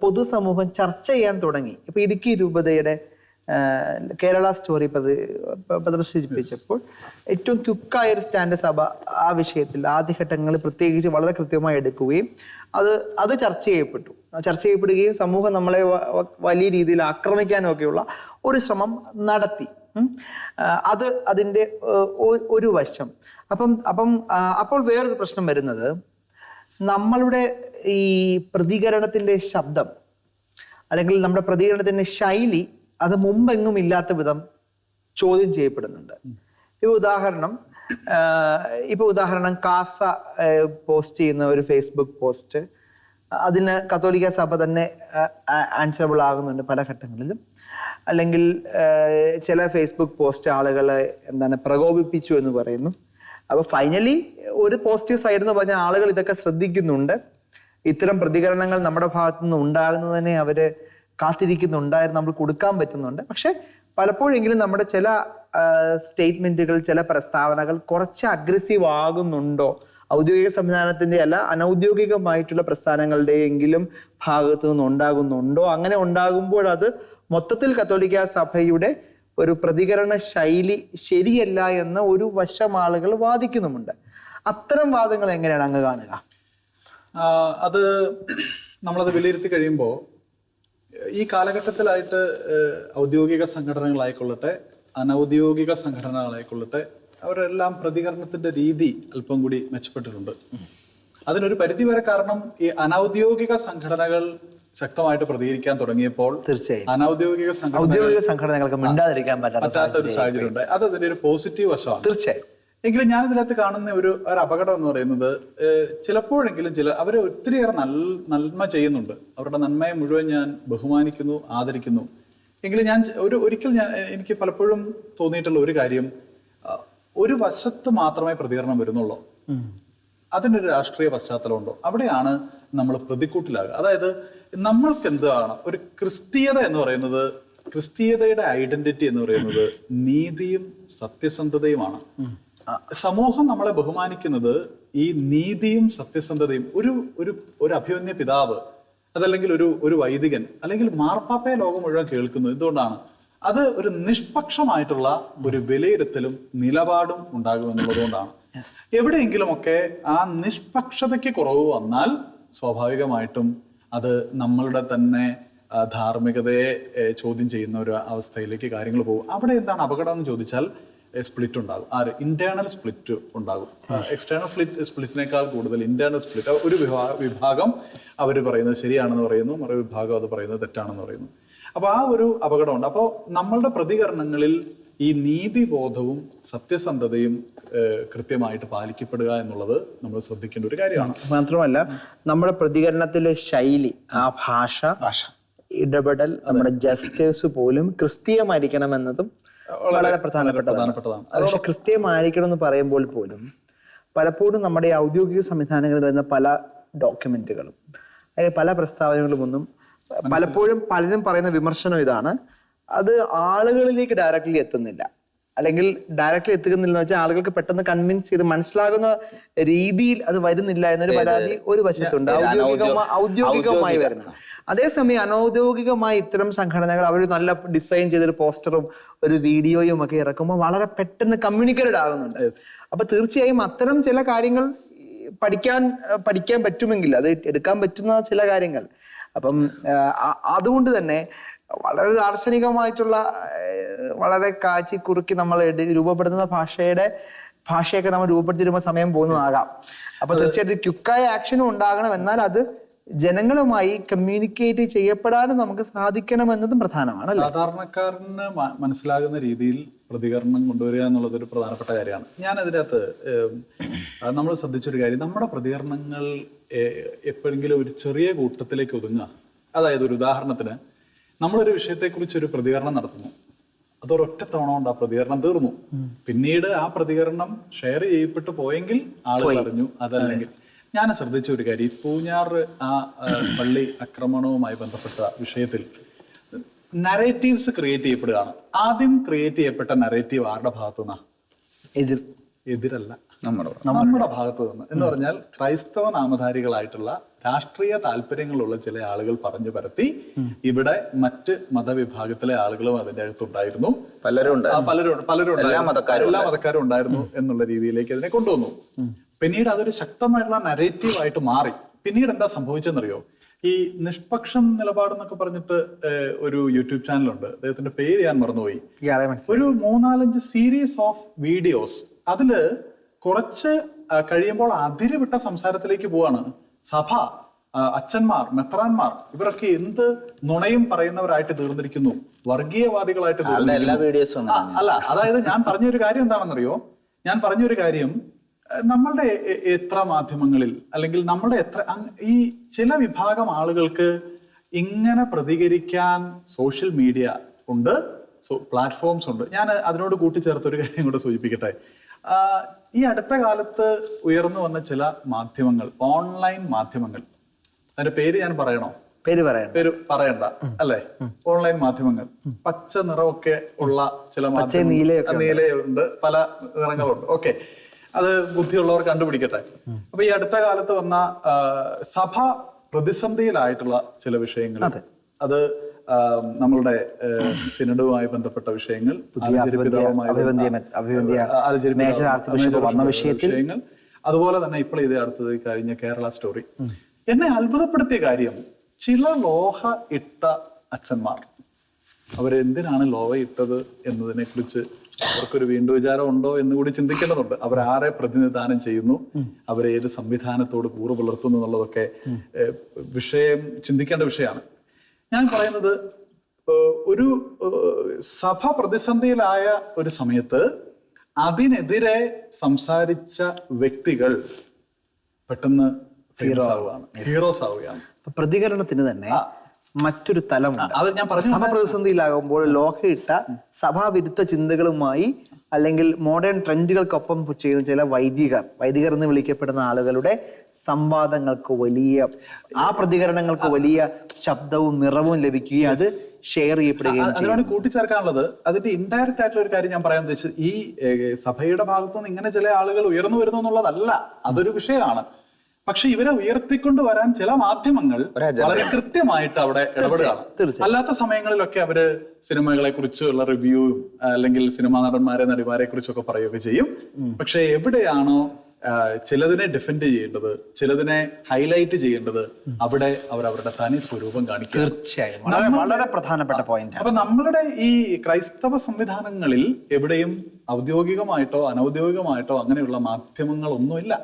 പൊതുസമൂഹം ചർച്ച ചെയ്യാൻ തുടങ്ങി. ഇപ്പൊ ഇടുക്കി രൂപതയുടെ കേരള സ്റ്റോറി പ്രദർശിപ്പിച്ചപ്പോൾ ഏറ്റവും ക്യുക്കായ ഒരു സ്റ്റാൻഡ് സഭ ആ വിഷയത്തിൽ ആദ്യഘട്ടങ്ങളിൽ പ്രത്യേകിച്ച് വളരെ കൃത്യമായി എടുക്കുകയും അത് അത് ചർച്ച ചെയ്യപ്പെട്ടു. ചർച്ച ചെയ്യപ്പെടുകയും സമൂഹം നമ്മളെ വലിയ രീതിയിൽ ആക്രമിക്കാനും ഒക്കെയുള്ള ഒരു ശ്രമം നടത്തി. അത് അതിന്റെ ഒരു വശം. അപ്പം അപ്പം അപ്പോൾ വേറൊരു പ്രശ്നം വരുന്നത് നമ്മളുടെ ഈ പ്രതികരണത്തിന്റെ ശബ്ദം അല്ലെങ്കിൽ നമ്മുടെ പ്രതികരണത്തിന്റെ ശൈലി അത് മുമ്പെങ്ങും ഇല്ലാത്ത വിധം ചോദ്യം ചെയ്യപ്പെടുന്നുണ്ട്. ഇപ്പൊ ഉദാഹരണം ഇപ്പോൾ ഇപ്പൊ ഉദാഹരണം കാസ പോസ്റ്റ് ചെയ്യുന്ന ഒരു ഫേസ്ബുക്ക് പോസ്റ്റ് അതിന് കത്തോലിക്ക സഭ തന്നെ ആൻസറബിൾ ആകുന്നുണ്ട് പല ഘട്ടങ്ങളിലും. അല്ലെങ്കിൽ ചില ഫേസ്ബുക്ക് പോസ്റ്റ് ആളുകളെ എന്താണ് പ്രകോപിപ്പിച്ചു എന്ന് പറയുന്നു. അപ്പോൾ ഫൈനലി ഒരു പോസിറ്റീവ് സൈഡ് എന്ന് പറഞ്ഞാൽ ആളുകൾ ഇതൊക്കെ ശ്രദ്ധിക്കുന്നുണ്ട്. ഇത്തരം പ്രതികരണങ്ങൾ നമ്മുടെ ഭാഗത്തുനിന്ന് ഉണ്ടാകുന്നതിനെ അവർ കാത്തിരിക്കുന്നുണ്ടായിരുന്നു നമ്മൾ കൊടുക്കാൻ പറ്റുന്നുണ്ട്. പക്ഷെ പലപ്പോഴെങ്കിലും നമ്മുടെ ചില സ്റ്റേറ്റ്മെന്റുകൾ ചില പ്രസ്താവനകൾ കുറച്ച് അഗ്രസീവ് ആകുന്നുണ്ടോ? ഔദ്യോഗിക സംവിധാനത്തിന്റെ അല്ല അനൗദ്യോഗികമായിട്ടുള്ള പ്രസ്ഥാനങ്ങളുടെയെങ്കിലും ഭാഗത്തു നിന്ന് ഉണ്ടാകുന്നുണ്ടോ? അങ്ങനെ ഉണ്ടാകുമ്പോൾ അത് മൊത്തത്തിൽ കത്തോലിക്ക സഭയുടെ ഒരു പ്രതികരണ ശൈലി ശരിയല്ല എന്ന ഒരു വശം ആളുകൾ വാദിക്കുന്നുമുണ്ട്. അത്തരം വാദങ്ങൾ എങ്ങനെയാണ് അങ്ങ് കാണുക? അത് നമ്മളത് വിലയിരുത്തി കഴിയുമ്പോൾ ഈ കാലഘട്ടത്തിലായിട്ട് ഔദ്യോഗിക സംഘടനകളായിക്കൊള്ളട്ടെ അനൗദ്യോഗിക സംഘടനകളായിക്കൊള്ളട്ടെ അവരെല്ലാം പ്രതികരണത്തിന്റെ രീതി അല്പം കൂടി മെച്ചപ്പെട്ടിട്ടുണ്ട്. അതിനൊരു പരിധി വരെ കാരണം ഈ അനൗദ്യോഗിക സംഘടനകൾ ശക്തമായിട്ട് പ്രതികരിക്കാൻ തുടങ്ങിയപ്പോൾ തീർച്ചയായും. അനൗദ്യോഗിക സംഘടനകൾക്ക് മിണ്ടാതിരിക്കാൻ പറ്റാത്ത ഒരു സാഹചര്യം. ഉണ്ട് അത് അതിന്റെ ഒരു പോസിറ്റീവ് വശമാണ്. തീർച്ചയായും. എങ്കിലും ഞാൻ ഇതിനകത്ത് കാണുന്ന ഒരു ഒരു അപകടം എന്ന് പറയുന്നത് ചിലപ്പോഴെങ്കിലും ചില അവരെ ഒത്തിരിയേറെ നൽ നന്മ ചെയ്യുന്നുണ്ട്. അവരുടെ നന്മയെ മുഴുവൻ ഞാൻ ബഹുമാനിക്കുന്നു ആദരിക്കുന്നു. എങ്കിലും ഞാൻ ഒരു ഒരിക്കൽ ഞാൻ എനിക്ക് പലപ്പോഴും തോന്നിയിട്ടുള്ള ഒരു കാര്യം ഒരു വശത്ത് മാത്രമേ പ്രതികരണം വരുന്നുള്ളൂ. അതിനൊരു രാഷ്ട്രീയ പശ്ചാത്തലമുണ്ടോ. അവിടെയാണ് നമ്മൾ പ്രതിക്കൂട്ടിലാകുക. അതായത് നമ്മൾക്ക് എന്താണ് ഒരു ക്രിസ്തീയത എന്ന് പറയുന്നത് ക്രിസ്തീയതയുടെ ഐഡന്റിറ്റി എന്ന് പറയുന്നത് നീതിയും സത്യസന്ധതയുമാണ്. സമൂഹം നമ്മളെ ബഹുമാനിക്കുന്നത് ഈ നീതിയും സത്യസന്ധതയും ഒരു ഒരു ഒരു അഭിമന്യ പിതാവ് അതല്ലെങ്കിൽ ഒരു ഒരു വൈദികൻ അല്ലെങ്കിൽ മാർപ്പാപ്പയെ ലോകം മുഴുവൻ കേൾക്കുന്നു എന്തുകൊണ്ടാണ്? അത് ഒരു നിഷ്പക്ഷമായിട്ടുള്ള ഒരു വിലയിരുത്തലും നിലപാടും ഉണ്ടാകുമെന്നുള്ളതുകൊണ്ടാണ്. എവിടെയെങ്കിലുമൊക്കെ ആ നിഷ്പക്ഷതയ്ക്ക് കുറവ് വന്നാൽ സ്വാഭാവികമായിട്ടും അത് നമ്മളുടെ തന്നെ ധാർമ്മികതയെ ചോദ്യം ചെയ്യുന്ന ഒരു അവസ്ഥയിലേക്ക് കാര്യങ്ങൾ പോകും. അവിടെ എന്താണ് അപകടം എന്ന് ചോദിച്ചാൽ സ്പ്ലിറ്റ് ഉണ്ടാകും. ആര്? ഇന്റേണൽ സ്പ്ലിറ്റ് ഉണ്ടാകും. എക്സ്റ്റേണൽ സ്പ്ലിറ്റ് സ്പ്ലിറ്റിനേക്കാൾ കൂടുതൽ ഇന്റേണൽ സ്പ്ലിറ്റ് ഒരു വിഭാ- വിഭാഗം അവർ പറയുന്നത് ശരിയാണെന്ന് പറയുന്നു മറു വിഭാഗം അത് പറയുന്നത് തെറ്റാണെന്ന് പറയുന്നു. അപ്പൊ ആ ഒരു അപകടമുണ്ട്. അപ്പോൾ നമ്മളുടെ പ്രതികരണങ്ങളിൽ ഈ നീതിബോധവും സത്യസന്ധതയും കൃത്യമായിട്ട് പാലിക്കപ്പെടുക എന്നുള്ളത് നമ്മൾ ശ്രദ്ധിക്കേണ്ട ഒരു കാര്യമാണ്. മാത്രമല്ല നമ്മുടെ പ്രതികരണത്തിലെ ശൈലി ആ ഭാഷ ഭാഷ. ഇടപെടൽ നമ്മുടെ ജസ്റ്റിസ് പോലും ക്രിസ്തീയമായിരിക്കണം എന്നതും വളരെ പ്രധാനപ്പെട്ടതാണ്. പക്ഷെ മാനിക്കണം എന്ന് പറയുമ്പോൾ പോലും പലപ്പോഴും നമ്മുടെ ഈ ഔദ്യോഗിക സംവിധാനങ്ങളിൽ വരുന്ന പല ഡോക്യുമെന്റുകളും അല്ലെങ്കിൽ പല പ്രസ്താവനകളും ഒന്നും പലപ്പോഴും പലരും പറയുന്ന വിമർശനം ഇതാണ്. അത് ആളുകളിലേക്ക് ഡയറക്റ്റ്ലി എത്തുന്നില്ല. അല്ലെങ്കിൽ ഡയറക്റ്റ്ലി എത്തുന്നില്ലെന്ന് വെച്ചാൽ ആളുകൾക്ക് പെട്ടെന്ന് കൺവിൻസ് ചെയ്ത് മനസ്സിലാകുന്ന രീതിയിൽ അത് വരുന്നില്ല എന്നൊരു പരാതി ഒരു വശത്തുണ്ട്. ഔദ്യോഗികമായി വരുന്നത്. അതേസമയം അനൗദ്യോഗികമായി ഇത്തരം സംഘടനകൾ അവർ നല്ല ഡിസൈൻ ചെയ്തൊരു പോസ്റ്ററും ഒരു വീഡിയോയും ഒക്കെ ഇറക്കുമ്പോൾ വളരെ പെട്ടെന്ന് കമ്മ്യൂണിക്കേറ്റഡ് ആകുന്നുണ്ട്. അപ്പൊ തീർച്ചയായും അത്തരം ചില കാര്യങ്ങൾ പഠിക്കാൻ പഠിക്കാൻ പറ്റുമെങ്കിൽ അത് എടുക്കാൻ പറ്റുന്ന ചില കാര്യങ്ങൾ അപ്പം അതുകൊണ്ട് തന്നെ വളരെ ദാർശനികമായിട്ടുള്ള വളരെ കാച്ചി കുറുക്കി നമ്മൾ രൂപപ്പെടുത്തുന്ന ഭാഷയുടെ ഭാഷയൊക്കെ നമ്മൾ രൂപപ്പെടുത്തി വരുമ്പോൾ സമയം പോകുന്നതാകാം. അപ്പൊ തീർച്ചയായിട്ടും ക്യുക്കായ ആക്ഷനും ഉണ്ടാകണം. എന്നാൽ അത് ജനങ്ങളുമായി കമ്മ്യൂണിക്കേറ്റ് ചെയ്യപ്പെടാനും നമുക്ക് സാധിക്കണം എന്നതും പ്രധാനമാണ് സാധാരണക്കാരന് മനസ്സിലാകുന്ന രീതിയിൽ പ്രതികരണം കൊണ്ടുവരിക എന്നുള്ളത് ഒരു പ്രധാനപ്പെട്ട കാര്യമാണ്. ഞാൻ അതിനകത്ത് നമ്മൾ ശ്രദ്ധിച്ചൊരു കാര്യം. നമ്മുടെ പ്രതികരണങ്ങൾ എപ്പോഴെങ്കിലും ഒരു ചെറിയ കൂട്ടത്തിലേക്ക് ഒതുങ്ങുക. അതായത് ഒരു ഉദാഹരണത്തിന് നമ്മളൊരു വിഷയത്തെക്കുറിച്ച് ഒരു പ്രതികരണം നടത്തുന്നു. അതൊരൊറ്റ തവണ കൊണ്ട് ആ പ്രതികരണം തീർന്നു. പിന്നീട് ആ പ്രതികരണം ഷെയർ ചെയ്യപ്പെട്ടു പോയെങ്കിൽ ആളുകൾ അറിഞ്ഞു അതല്ലെങ്കിൽ ഞാൻ ശ്രദ്ധിച്ച ഒരു കാര്യം. ഈ പൂഞ്ഞാർ ആ പള്ളി ആക്രമണവുമായി ബന്ധപ്പെട്ട വിഷയത്തിൽ നറേറ്റീവ്സ് ക്രിയേറ്റ് ചെയ്യപ്പെടുകയാണ്. ആദ്യം ക്രിയേറ്റ് ചെയ്യപ്പെട്ട നറേറ്റീവ് ആരുടെ ഭാഗത്തു നിന്നാണ് എതിർ. എതിരല്ല. നമ്മുടെ നമ്മുടെ ഭാഗത്ത് നിന്ന് എന്ന് പറഞ്ഞാൽ ക്രൈസ്തവ നാമധാരികളായിട്ടുള്ള രാഷ്ട്രീയ താല്പര്യങ്ങളുള്ള ചില ആളുകൾ പറഞ്ഞു പരത്തി ഇവിടെ മറ്റ് മതവിഭാഗത്തിലെ ആളുകളും അതിന്റെ അകത്തുണ്ടായിരുന്നു. പലരും പലരും പലരും എല്ലാ മതക്കാരും ഉണ്ടായിരുന്നു. എന്നുള്ള രീതിയിലേക്ക് അതിനെ കൊണ്ടുവന്നു. പിന്നീട് അതൊരു ശക്തമായിട്ടുള്ള നരേറ്റീവ് ആയിട്ട് മാറി. പിന്നീട് എന്താ സംഭവിച്ചെന്നറിയോ? ഈ നിഷ്പക്ഷം നിലപാടെന്നൊക്കെ പറഞ്ഞിട്ട് ഒരു യൂട്യൂബ് ചാനലുണ്ട്. അദ്ദേഹത്തിന്റെ പേര് ഞാൻ മറന്നുപോയി. ഒരു മൂന്നാലഞ്ച് സീരീസ് ഓഫ് വീഡിയോസ് അതിൽ കുറച്ച് കഴിയുമ്പോൾ അതിരുവിട്ട സംസാരത്തിലേക്ക് പോവാണ്. സഭ അച്ഛന്മാർ മെത്രാന്മാർ ഇവരൊക്കെ എന്ത് നുണയും പറയുന്നവരായിട്ട് തീർന്നിരിക്കുന്നു? വർഗീയവാദികളായിട്ട് അല്ല അതായത് ഞാൻ പറഞ്ഞൊരു കാര്യം എന്താണെന്നറിയോ? ഞാൻ പറഞ്ഞൊരു കാര്യം. നമ്മളുടെ എത്ര മാധ്യമങ്ങളിൽ അല്ലെങ്കിൽ നമ്മുടെ എത്ര ഈ ചില വിഭാഗം ആളുകൾക്ക് ഇങ്ങനെ പ്രതികരിക്കാൻ സോഷ്യൽ മീഡിയ ഉണ്ട് സോ പ്ലാറ്റ്ഫോംസ് ഉണ്ട്. ഞാൻ അതിനോട് കൂട്ടിച്ചേർത്ത് ഒരു കാര്യം കൂടെ സൂചിപ്പിക്കട്ടെ. ഈ അടുത്ത കാലത്ത് ഉയർന്നു വന്ന ചില മാധ്യമങ്ങൾ ഓൺലൈൻ മാധ്യമങ്ങൾ. അതിന്റെ പേര് ഞാൻ പറയണോ? പേര് പറയണം. പേര് പറയണ്ട അല്ലേ? ഓൺലൈൻ മാധ്യമങ്ങൾ. പച്ച നിറമൊക്കെ ഉള്ള ചില മാധ്യമങ്ങൾ- നീലയുണ്ട് പല നിറങ്ങളുണ്ട്. ഓക്കെ അത് ബുദ്ധിയുള്ളവർ കണ്ടുപിടിക്കട്ടെ. അപ്പൊ ഈ അടുത്ത കാലത്ത് വന്ന സഭ പ്രതിസന്ധിയിലായിട്ടുള്ള ചില വിഷയങ്ങൾ. അത്. നമ്മളുടെ സിനഡുമായി ബന്ധപ്പെട്ട വിഷയങ്ങൾ വിഷയങ്ങൾ. അതുപോലെ തന്നെ ഇപ്പോൾ ഇത് അടുത്തത് കഴിഞ്ഞ കേരള സ്റ്റോറി. എന്നെ അത്ഭുതപ്പെടുത്തിയ കാര്യം ചില ലോഹ ഇട്ട അച്ഛന്മാർ. അവരെന്തിനാണ് ലോഹ ഇട്ടത് എന്നതിനെ കുറിച്ച് അവർക്കൊരു വീണ്ടും വിചാരം ഉണ്ടോ എന്ന് കൂടി ചിന്തിക്കേണ്ടതുണ്ട്. അവരാരെ പ്രതിനിധാനം ചെയ്യുന്നു അവരെ ഏത് സംവിധാനത്തോട് കൂറ് പുലർത്തുന്നു എന്നുള്ളതൊക്കെ വിഷയം ചിന്തിക്കേണ്ട വിഷയമാണ്. ഞാൻ പറയുന്നത് ഒരു സഭ പ്രതിസന്ധിയിലായ ഒരു സമയത്ത് അതിനെതിരെ സംസാരിച്ച വ്യക്തികൾ പെട്ടെന്ന് ഹീറോസ് ആവുകയാണ്. ഹീറോസ് ആവുകയാണ്. അപ്പൊ പ്രതികരണത്തിന് തന്നെ മറ്റൊരു തലമുണ്ട്. അത് ഞാൻ പറഞ്ഞു സമപ്രതിസന്ധിയിലാകുമ്പോൾ ലോഹയിട്ട സഭാവിരുദ്ധ ചിന്തകളുമായി അല്ലെങ്കിൽ മോഡേൺ ട്രെൻഡുകൾക്കൊപ്പം ചെയ്യുന്ന ചില വൈദികർ വൈദികർ എന്ന് വിളിക്കപ്പെടുന്ന ആളുകളുടെ സംവാദങ്ങൾക്ക് വലിയ ആ പ്രതികരണങ്ങൾക്ക് വലിയ ശബ്ദവും നിറവും ലഭിക്കുകയും അത് ഷെയർ ചെയ്യപ്പെടുകയും അതിനോട് കൂട്ടിച്ചേർക്കാനുള്ളത് അതിന്റെ ഇൻഡയറക്റ്റ് ആയിട്ടുള്ള ഒരു കാര്യം ഞാൻ പറയാൻ ഉദ്ദേശിച്ചത് ഈ സഭയുടെ ഭാഗത്തുനിന്ന് ഇങ്ങനെ ചില ആളുകൾ ഉയർന്നു വരുന്നു എന്നുള്ളതല്ല അതൊരു വിഷയമാണ്. പക്ഷെ ഇവരെ ഉയർത്തിക്കൊണ്ട് വരാൻ ചില മാധ്യമങ്ങൾ വളരെ കൃത്യമായിട്ട് അവിടെ ഇടപെടുകയാണ്. അല്ലാത്ത സമയങ്ങളിലൊക്കെ അവർ സിനിമകളെ കുറിച്ചുള്ള റിവ്യൂവും അല്ലെങ്കിൽ സിനിമാ നടന്മാരെ നടിമാരെ കുറിച്ചൊക്കെ പറയുകയൊക്കെ ചെയ്യും. പക്ഷെ എവിടെയാണോ ചിലതിനെ ഡിഫെൻഡ് ചെയ്യേണ്ടത് ചിലതിനെ ഹൈലൈറ്റ് ചെയ്യേണ്ടത് അവിടെ അവർ അവരുടെ തനി സ്വരൂപം കാണിക്കും തീർച്ചയായും. വളരെ വളരെ പ്രധാനപ്പെട്ട പോയിന്റ് അപ്പൊ നമ്മളുടെ ഈ ക്രൈസ്തവ സംവിധാനങ്ങളിൽ എവിടെയും ഔദ്യോഗികമായിട്ടോ അനൗദ്യോഗികമായിട്ടോ അങ്ങനെയുള്ള മാധ്യമങ്ങളൊന്നുമില്ല.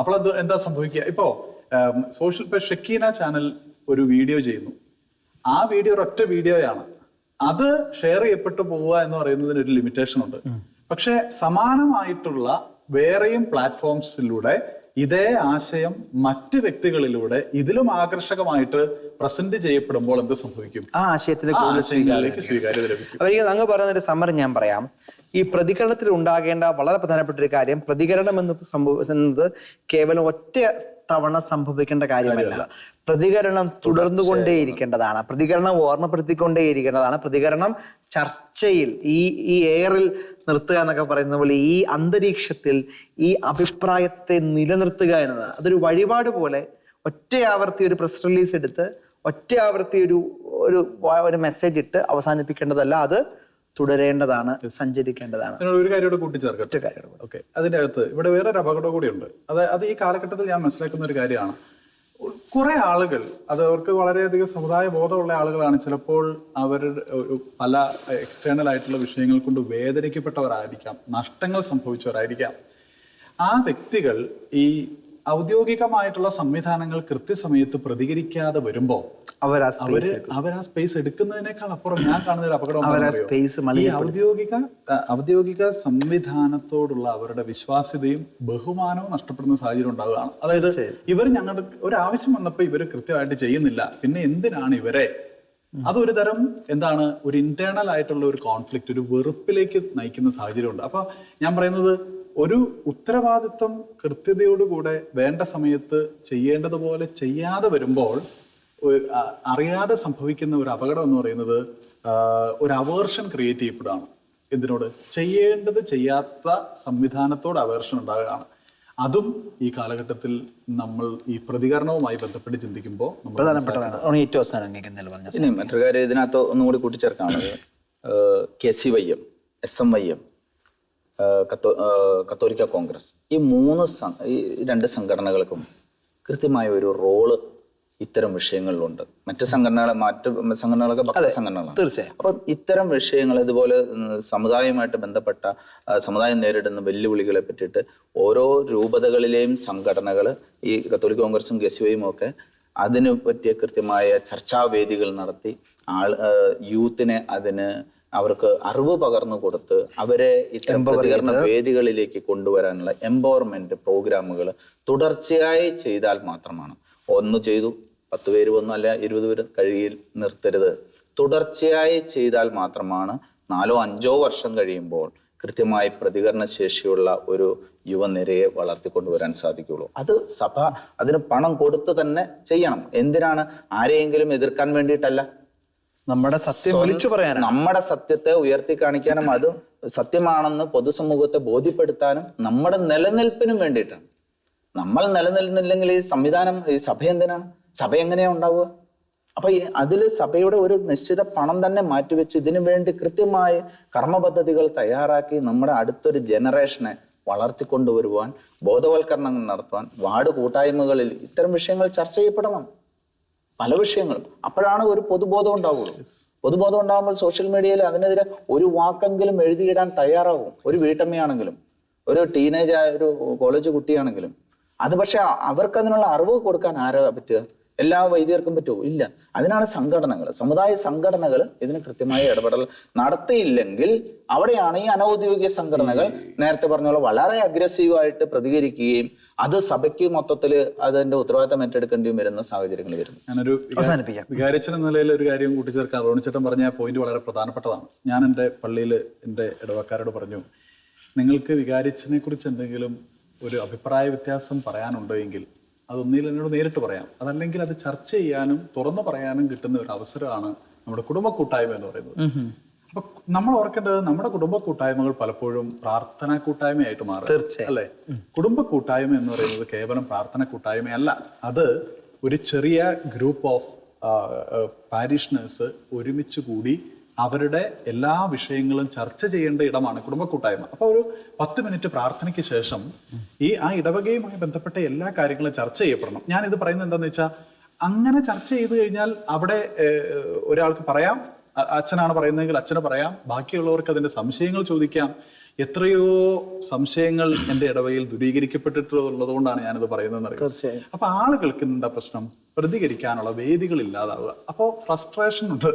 അപ്പോൾ അത് എന്താ സംഭവിക്കുക ഇപ്പോ സോഷ്യൽ ഇപ്പൊ ഷെക്കീന ചാനൽ ഒരു വീഡിയോ ചെയ്യുന്നു. ആ വീഡിയോ ഒരൊറ്റ വീഡിയോയാണ് അത് ഷെയർ ചെയ്യപ്പെട്ടു പോവുക എന്ന് പറയുന്നതിന് ഒരു ലിമിറ്റേഷൻ ഉണ്ട്. പക്ഷെ സമാനമായിട്ടുള്ള വേറെയും പ്ലാറ്റ്ഫോംസിലൂടെ ഇതേ ആശയം മറ്റ് വ്യക്തികളിലൂടെ ഇതിലും ആകർഷകമായിട്ട് പ്രസന്റ് ചെയ്യപ്പെടുമ്പോൾ എന്ത് സംഭവിക്കും? ആ ആശയത്തിന് സ്വീകാര്യത ലഭിക്കും. അങ്ങ് പറയുന്ന ഒരു സമ്മർ ഞാൻ പറയാം. ഈ പ്രതികരണത്തിൽ ഉണ്ടാകേണ്ട വളരെ പ്രധാനപ്പെട്ട ഒരു കാര്യം പ്രതികരണം എന്ന് സംഭവിക്കുന്നത് കേവലം ഒറ്റ തവണ സംഭവിക്കേണ്ട കാര്യമല്ല. പ്രതികരണം തുടർന്നുകൊണ്ടേയിരിക്കേണ്ടതാണ്. പ്രതികരണം ഓർമ്മപ്പെടുത്തിക്കൊണ്ടേയിരിക്കേണ്ടതാണ്. പ്രതികരണം ചർച്ചയിൽ ഈ ഈ എയറിൽ നിർത്തുക എന്നൊക്കെ പറയുന്ന പോലെ ഈ അന്തരീക്ഷത്തിൽ ഈ അഭിപ്രായത്തെ നിലനിർത്തുക എന്നതാണ് അതൊരു വഴിപാട് പോലെ ഒറ്റ ആവർത്തി ഒരു പ്രസ് റിലീസ് എടുത്ത് ഒറ്റ ആവർത്തി ഒരു ഒരു ഒരു മെസ്സേജ് ഇട്ട് അവസാനിപ്പിക്കേണ്ടതല്ല. അത് തുടരേണ്ടതാണ് സഞ്ചരിക്കേണ്ടതാണ്. അതിനോട് ഒരു കാര്യം കൂടെ കൂട്ടിച്ചേർക്കട്ടെ കാര്യം. ഓക്കെ അതിന്റെ അകത്ത് ഇവിടെ വേറൊരു അപകടം കൂടിയുണ്ട് അത് അത് ഈ കാലഘട്ടത്തിൽ ഞാൻ മനസ്സിലാക്കുന്ന ഒരു കാര്യമാണ്. കുറെ ആളുകൾ അത് അവർക്ക് വളരെയധികം സമുദായ ബോധമുള്ള ആളുകളാണ്. ചിലപ്പോൾ അവർ പല എക്സ്റ്റേണൽ ആയിട്ടുള്ള വിഷയങ്ങൾ കൊണ്ട് വേദനിക്കപ്പെട്ടവരായിരിക്കാം നഷ്ടങ്ങൾ സംഭവിച്ചവരായിരിക്കാം. ആ വ്യക്തികൾ ഈ ഔദ്യോഗികമായിട്ടുള്ള സംവിധാനങ്ങൾ കൃത്യസമയത്ത് പ്രതികരിക്കാതെ വരുമ്പോൾ ആ അവർ അവർ ആ സ്പേസ് എടുക്കുന്നതിനേക്കാൾ അപ്പുറം ഞാൻ കാണുന്ന ഒരു അപകടം ഈ ഔദ്യോഗിക ഔദ്യോഗിക സംവിധാനത്തോടുള്ള അവരുടെ വിശ്വാസ്യതയും ബഹുമാനവും നഷ്ടപ്പെടുന്ന സാഹചര്യം ഉണ്ടാവുകയാണ്. അതായത് ഇവർ ഞങ്ങളുടെ ഒരു ആവശ്യം വന്നപ്പോൾ ഇവർ കൃത്യമായിട്ട് ചെയ്യുന്നില്ല. പിന്നെ എന്തിനാണ് ഇവരെ? അതൊരു തരം എന്താണ് ഒരു ഇന്റേണൽ ആയിട്ടുള്ള ഒരു കോൺഫ്ലിക്റ്റ് ഒരു വെറുപ്പിലേക്ക് നയിക്കുന്ന സാഹചര്യം ഉണ്ട്. അപ്പൊ ഞാൻ പറയുന്നത് ഒരു ഉത്തരവാദിത്വം കൃത്യതയോടുകൂടെ വേണ്ട സമയത്ത് ചെയ്യേണ്ടതുപോലെ ചെയ്യാതെ വരുമ്പോൾ അറിയാതെ സംഭവിക്കുന്ന ഒരു അപകടം എന്ന് പറയുന്നത് ഒരു അവേർഷൻ ക്രിയേറ്റ് ചെയ്യപ്പെടുകയാണ്. എന്തിനോട്? ചെയ്യേണ്ടത് ചെയ്യാത്ത സംവിധാനത്തോട് അവേർഷൻ ഉണ്ടാകുകയാണ്. അതും ഈ കാലഘട്ടത്തിൽ നമ്മൾ ഈ പ്രതികരണവുമായി ബന്ധപ്പെട്ട് ചിന്തിക്കുമ്പോൾ പ്രധാനപ്പെട്ടതാണ്. ഏറ്റവും അവസാനം പറഞ്ഞു മറ്റൊരു കാര്യം ഇതിനകത്ത് ഒന്നുകൂടി കൂട്ടിച്ചേർക്കാനുള്ളത്. K C Y M S M Y M. കത്തോലിക്ക കോൺഗ്രസ്. ഈ മൂന്ന് ഈ രണ്ട് സംഘടനകൾക്കും കൃത്യമായ ഒരു റോൾ ഇത്തരം വിഷയങ്ങളിലുണ്ട്. മറ്റ് സംഘടനകളെ മറ്റ് സംഘടനകളൊക്കെ ഭക്ത സംഘടനകളാണ്. തീർച്ചയായും. അപ്പം ഇത്തരം വിഷയങ്ങൾ ഇതുപോലെ സമുദായമായിട്ട് സമുദായവുമായിട്ട് ബന്ധപ്പെട്ട സമുദായം നേരിടുന്ന വെല്ലുവിളികളെ പറ്റിയിട്ട് ഓരോ രൂപതകളിലെയും സംഘടനകൾ ഈ കത്തോലിക്ക കോൺഗ്രസും ഗസിവയും ഒക്കെ അതിനു പറ്റിയ കൃത്യമായ ചർച്ചാവേദികൾ നടത്തി ആൾ യൂത്തിനെ അതിന് അവർക്ക് അറിവ് പകർന്നു കൊടുത്ത് അവരെ ഇത്തരം പ്രതികരണ വേദികളിലേക്ക് കൊണ്ടുവരാനുള്ള എംപവർമെന്റ് പ്രോഗ്രാമുകൾ തുടർച്ചയായി ചെയ്താൽ മാത്രമാണ്. ഒന്ന് ചെയ്തു പത്ത് പേര് വന്നു അല്ല ഇരുപത് പേര് കഴിയിൽ നിർത്തരുത്. തുടർച്ചയായി ചെയ്താൽ മാത്രമാണ് നാലോ അഞ്ചോ വർഷം കഴിയുമ്പോൾ കൃത്യമായി പ്രതികരണ ശേഷിയുള്ള ഒരു യുവനിരയെ വളർത്തിക്കൊണ്ടുവരാൻ സാധിക്കുള്ളൂ അത് സഭ അതിന് പണം കൊടുത്തു തന്നെ ചെയ്യണം. എന്തിനാണ്? ആരെയെങ്കിലും എതിർക്കാൻ വേണ്ടിയിട്ടല്ല. നമ്മുടെ സത്യം വിളിച്ചു പറയാനും നമ്മുടെ സത്യത്തെ ഉയർത്തി കാണിക്കാനും അത് സത്യമാണെന്ന് പൊതുസമൂഹത്തെ ബോധ്യപ്പെടുത്താനും നമ്മുടെ നിലനിൽപ്പിനും വേണ്ടിയിട്ടാണ്. നമ്മൾ നിലനിൽക്കുന്നില്ലെങ്കിൽ ഈ സംവിധാനം ഈ സഭ എന്തിനാണ്? സഭ എങ്ങനെയാ ഉണ്ടാവുക? അപ്പൊ അതിൽ സഭയുടെ ഒരു നിശ്ചിത പണം തന്നെ മാറ്റിവെച്ച് ഇതിനു വേണ്ടി കൃത്യമായി കർമ്മ പദ്ധതികൾ തയ്യാറാക്കി നമ്മുടെ അടുത്തൊരു ജനറേഷനെ വളർത്തിക്കൊണ്ടുവരുവാൻ ബോധവൽക്കരണങ്ങൾ നടത്തുവാൻ വാർഡ് കൂട്ടായ്മകളിൽ ഇത്തരം വിഷയങ്ങൾ ചർച്ച ചെയ്യപ്പെടണം. പല വിഷയങ്ങളും അപ്പോഴാണ് ഒരു പൊതുബോധം ഉണ്ടാവുള്ളൂ. പൊതുബോധം ഉണ്ടാകുമ്പോൾ സോഷ്യൽ മീഡിയയിൽ അതിനെതിരെ ഒരു വാക്കെങ്കിലും എഴുതിയിടാൻ തയ്യാറാവും. ഒരു വീട്ടമ്മയാണെങ്കിലും ഒരു ടീനേജ് ആയ ഒരു കോളേജ് കുട്ടിയാണെങ്കിലും. അത് പക്ഷെ അവർക്ക് അതിനുള്ള അറിവ് കൊടുക്കാൻ ആരാ പറ്റുക? എല്ലാ വൈദികർക്കും പറ്റുമോ? ഇല്ല. അതിനാണ് സംഘടനകൾ സമുദായ സംഘടനകൾ ഇതിന് കൃത്യമായ ഇടപെടൽ നടത്തിയില്ലെങ്കിൽ അവിടെയാണ് ഈ അനൗദ്യോഗിക സംഘടനകൾ നേരത്തെ പറഞ്ഞ പോലെ വളരെ അഗ്രസീവായിട്ട് പ്രതികരിക്കുകയും അത് സഭയ്ക്ക് മൊത്തത്തിൽ അതിന്റെ ഉത്തരവാദിത്തം ഏറ്റെടുക്കേണ്ടി വരുന്ന സാഹചര്യങ്ങൾ വരുന്നു. ഞാനൊരു. വികാരിച്ചൻ എന്ന നിലയിൽ ഒരു കാര്യം കൂട്ടിച്ചേർക്കാം റോണിച്ചേട്ടൻ പറഞ്ഞ ആ പോയിന്റ് വളരെ പ്രധാനപ്പെട്ടതാണ്. ഞാൻ എന്റെ പള്ളിയിൽ എന്റെ ഇടവക്കാരോട് പറഞ്ഞു നിങ്ങൾക്ക് വികാരിച്ചനെ കുറിച്ച് എന്തെങ്കിലും ഒരു അഭിപ്രായ വ്യത്യാസം പറയാനുണ്ടോ എങ്കിൽ അതൊന്നിൽ എന്നോട് നേരിട്ട് പറയാം. അതല്ലെങ്കിൽ അത് ചർച്ച ചെയ്യാനും തുറന്നു പറയാനും കിട്ടുന്ന ഒരു അവസരമാണ് നമ്മുടെ കുടുംബ കൂട്ടായ്മ എന്ന് പറയുന്നത്. അപ്പൊ നമ്മൾ ഓർക്കേണ്ടത് നമ്മുടെ കുടുംബ കൂട്ടായ്മകൾ പലപ്പോഴും പ്രാർത്ഥന കൂട്ടായ്മയായിട്ട് മാറും. തീർച്ചയായും. അല്ലെ? കുടുംബ കൂട്ടായ്മ എന്ന് പറയുന്നത് കേവലം പ്രാർത്ഥന കൂട്ടായ്മയല്ല. അത് ഒരു ചെറിയ ഗ്രൂപ്പ് ഓഫ് പാരിഷണേഴ്സ് ഒരുമിച്ച് കൂടി അവരുടെ എല്ലാ വിഷയങ്ങളും ചർച്ച ചെയ്യേണ്ട ഇടമാണ് കുടുംബ കൂട്ടായ്മ അപ്പൊ ഒരു പത്ത് മിനിറ്റ് പ്രാർത്ഥനയ്ക്ക് ശേഷം ഈ ആ ഇടവകയുമായി ബന്ധപ്പെട്ട എല്ലാ കാര്യങ്ങളും ചർച്ച ചെയ്യപ്പെടണം. ഞാൻ ഇത് പറയുന്നത് എന്താണെന്ന് വെച്ചാൽ അങ്ങനെ ചർച്ച ചെയ്ത് കഴിഞ്ഞാൽ അവിടെ ഒരാൾക്ക് പറയാം അച്ഛനാണ് പറയുന്നതെങ്കിൽ അച്ഛന് പറയാം ബാക്കിയുള്ളവർക്ക് അതിന്റെ സംശയങ്ങൾ ചോദിക്കാം. എത്രയോ സംശയങ്ങൾ എന്റെ ഇടവയിൽ ദുരീകരിക്കപ്പെട്ടിട്ടുള്ളതുകൊണ്ടാണ് ഞാനിത് പറയുന്നത് തീർച്ചയായും. അപ്പൊ ആളുകൾക്ക് എന്താ പ്രശ്നം? പ്രതികരിക്കാനുള്ള വേദികൾ ഇല്ലാതാവുക. അപ്പോൾ ഫ്രസ്ട്രേഷൻ ഉണ്ട്.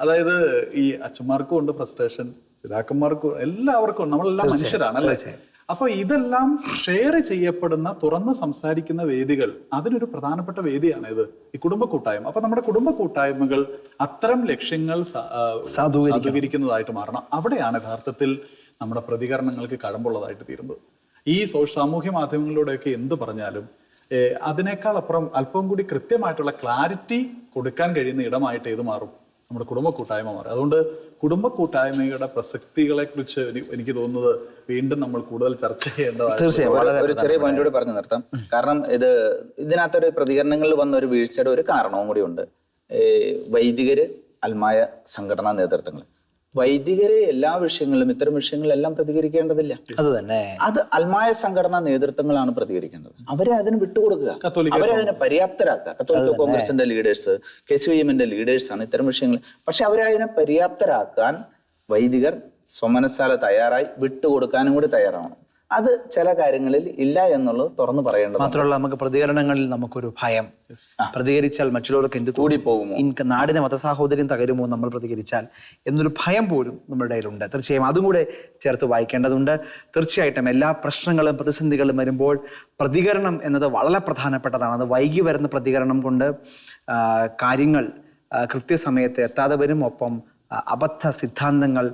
അതായത് ഈ അച്ഛന്മാർക്കും ഉണ്ട് ഫ്രസ്ട്രേഷൻ പിതാക്കന്മാർക്കും എല്ലാവർക്കും ഉണ്ട്. നമ്മളെല്ലാം മനുഷ്യരാണ് അല്ലേ അപ്പൊ ഇതെല്ലാം ഷെയർ ചെയ്യപ്പെടുന്ന തുറന്ന് സംസാരിക്കുന്ന വേദികൾ അതിനൊരു പ്രധാനപ്പെട്ട വേദിയാണ് ഇത്. ഈ കുടുംബ കൂട്ടായ്മ. അപ്പൊ നമ്മുടെ കുടുംബ കൂട്ടായ്മകൾ അത്തരം ലക്ഷ്യങ്ങൾ സാധൂകരിക്കുന്നതായിട്ട് മാറണം. അവിടെയാണ് യഥാർത്ഥത്തിൽ നമ്മുടെ പ്രതികരണങ്ങൾക്ക് കടമ്പുള്ളതായിട്ട് തീരുന്നത്. ഈ സാമൂഹ്യ മാധ്യമങ്ങളിലൂടെയൊക്കെ എന്ത് പറഞ്ഞാലും അതിനേക്കാൾ അപ്പുറം അല്പം കൂടി കൃത്യമായിട്ടുള്ള ക്ലാരിറ്റി കൊടുക്കാൻ കഴിയുന്ന ഇടമായിട്ട് ഇത് മാറും. നമ്മുടെ കുടുംബ കൂട്ടായ്മ മാറും. അതുകൊണ്ട് കുടുംബ കൂട്ടായ്മയുടെ പ്രസക്തികളെ കുറിച്ച് എനിക്ക് തോന്നുന്നത് വീണ്ടും നമ്മൾ കൂടുതൽ ചർച്ച ചെയ്യേണ്ടതാണ് തീർച്ചയായും. ഒരു- ചെറിയ പോയിന്റോട് പറഞ്ഞു നിർത്താം. കാരണം ഇത് ഇതിനകത്തൊരു പ്രതികരണങ്ങളിൽ വന്ന ഒരു വീഴ്ചയുടെ ഒരു കാരണവും കൂടി ഉണ്ട്. വൈദികര് അൽമായ സംഘടനാ നേതൃത്വങ്ങൾ. വൈദികര് എല്ലാ വിഷയങ്ങളിലും ഇത്തരം വിഷയങ്ങളെല്ലാം പ്രതികരിക്കേണ്ടതില്ല. അത് തന്നെ. അത് അൽമായ സംഘടനാ നേതൃത്വങ്ങളാണ് പ്രതികരിക്കേണ്ടത്. അവരെ അതിന് വിട്ടുകൊടുക്കുക. അവരെ അതിനെ പര്യാപ്തരാക്കുക. കത്തോലിക്ക കോൺഗ്രസിന്റെ ലീഡേഴ്സ് കെ സി എമ്മിന്റെ ലീഡേഴ്സ് ആണ് ഇത്തരം വിഷയങ്ങൾ. പക്ഷെ അവരെ അതിനെ പര്യാപ്തരാക്കാൻ വൈദികർ സ്വമനസാല തയ്യാറായി വിട്ടുകൊടുക്കാനും കൂടി തയ്യാറാവണം. അത് ചില കാര്യങ്ങളിൽ ഇല്ല എന്നുള്ളത് തുറന്നു പറയേണ്ടത് മാത്രമല്ല നമുക്ക് പ്രതികരണങ്ങളിൽ നമുക്കൊരു ഭയം. പ്രതികരിച്ചാൽ മറ്റുള്ളവർക്ക് എന്ത് കൂടി കൂടിപ്പോകുമോ? ഇൻക നാടിനെ മതസാഹോദര്യം തകരുമോ നമ്മൾ പ്രതികരിച്ചാൽ എന്നൊരു ഭയം പോലും നമ്മുടെ ഇടയിലുണ്ട്. തീർച്ചയായും അതും കൂടെ ചേർത്ത് വായിക്കേണ്ടതുണ്ട്. തീർച്ചയായിട്ടും എല്ലാ പ്രശ്നങ്ങളും പ്രതിസന്ധികളും വരുമ്പോൾ പ്രതികരണം എന്നത് വളരെ പ്രധാനപ്പെട്ടതാണ്. അത് വൈകി വരുന്ന പ്രതികരണം കൊണ്ട് കാര്യങ്ങൾ കൃത്യസമയത്ത് എത്താതെ വരും. ഒപ്പം അബദ്ധ സിദ്ധാന്തങ്ങൾ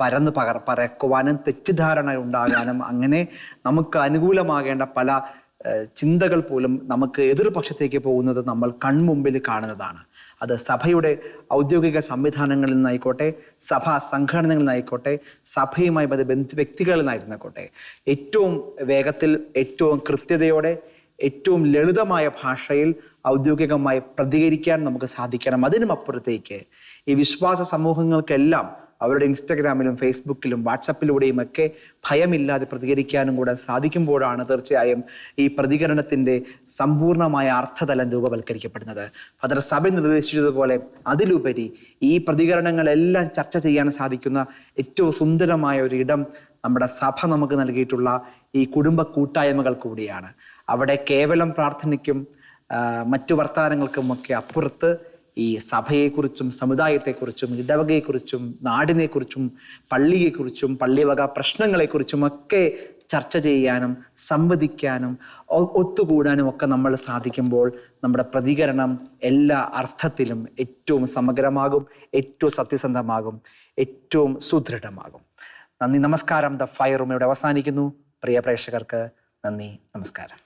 പരന്ന് പകർ പരക്കുവാനും തെറ്റിദ്ധാരണ ഉണ്ടാകാനും അങ്ങനെ നമുക്ക് അനുകൂലമാകേണ്ട പല ചിന്തകൾ പോലും നമുക്ക് എതിർപക്ഷത്തേക്ക് പോകുന്നത് നമ്മൾ കൺമുമ്പിൽ കാണുന്നതാണ്. അത് സഭയുടെ ഔദ്യോഗിക സംവിധാനങ്ങളിൽ നിന്നായിക്കോട്ടെ സഭാ സംഘടനകളിൽ നിന്നായിക്കോട്ടെ സഭയുമായി ബന്ധ വ്യക്തികളിൽ നിന്നായിരുന്നോട്ടെ ഏറ്റവും വേഗത്തിൽ ഏറ്റവും കൃത്യതയോടെ ഏറ്റവും ലളിതമായ ഭാഷയിൽ ഔദ്യോഗികമായി പ്രതികരിക്കാൻ നമുക്ക് സാധിക്കണം. അതിനും അപ്പുറത്തേക്ക് ഈ വിശ്വാസ സമൂഹങ്ങൾക്കെല്ലാം അവരുടെ ഇൻസ്റ്റഗ്രാമിലും ഫേസ്ബുക്കിലും വാട്സപ്പിലൂടെയും ഒക്കെ ഭയമില്ലാതെ പ്രതികരിക്കാനും കൂടെ സാധിക്കുമ്പോഴാണ് തീർച്ചയായും ഈ പ്രതികരണത്തിന്റെ സമ്പൂർണമായ അർത്ഥതലം രൂപവൽക്കരിക്കപ്പെടുന്നത്. ഫാദർ സഭ നിർദ്ദേശിച്ചതുപോലെ അതിലുപരി ഈ പ്രതികരണങ്ങളെല്ലാം ചർച്ച ചെയ്യാൻ സാധിക്കുന്ന ഏറ്റവും സുന്ദരമായ ഒരു ഇടം നമ്മുടെ സഭ നമുക്ക് നൽകിയിട്ടുള്ള ഈ കുടുംബ കൂട്ടായ്മകൾ കൂടിയാണ്. അവിടെ കേവലം പ്രാർത്ഥനയ്ക്കും മറ്റു വർത്തമാനങ്ങൾക്കും ഒക്കെ അപ്പുറത്ത് ഈ സഭയെക്കുറിച്ചും സമുദായത്തെക്കുറിച്ചും ഇടവകയെക്കുറിച്ചും നാടിനെക്കുറിച്ചും പള്ളിയെക്കുറിച്ചും പള്ളിവക പ്രശ്നങ്ങളെക്കുറിച്ചും ഒക്കെ ചർച്ച ചെയ്യാനും സംവദിക്കാനും ഒത്തുകൂടാനും ഒക്കെ നമ്മൾ സാധിക്കുമ്പോൾ നമ്മുടെ പ്രതികരണം എല്ലാ അർത്ഥത്തിലും ഏറ്റവും സമഗ്രമാകും ഏറ്റവും സത്യസന്ധമാകും ഏറ്റവും സുദൃഢമാകും. നന്ദി നമസ്കാരം. ദ ഫയറും ഇവിടെ അവസാനിക്കുന്നു. പ്രിയ പ്രേക്ഷകർക്ക് നന്ദി നമസ്കാരം.